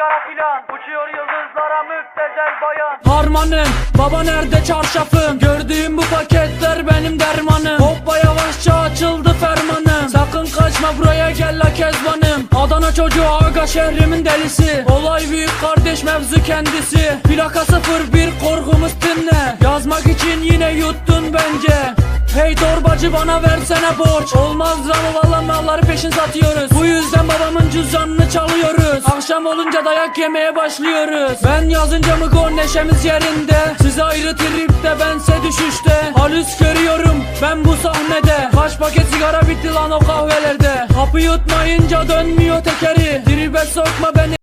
sigara filan Uçuyor yıldızlara müptezel bayan. Harmanım baba nerede çarşafım? Gördüğüm bu paketler benim dermanım. Hoppa yavaşça açıldı fermanım. Sakın kaçma buraya gel la kezbanım. Adana çocuğu aga şehrimin delisi. Olay büyük kardeş mevzu kendisi. Plaka 01 korkumuz dinle. Yazmak için yine yuttun bence. Hey torbacı bana versene borç. Olmaz ama valla malları peşin satıyoruz. Bu yüzden babamın cüzdanını çalıyoruz Akşam olunca dayak yemeye başlıyoruz. Ben yazınca mı gol neşemiz yerinde. Siz ayrı tripte bense düşüşte. Halüs görüyorum ben bu sahnede. Kaç paket sigara bitti lan o kahvelerde. Hapı yutmayınca dönmüyor tekeri. Tribe sokma beni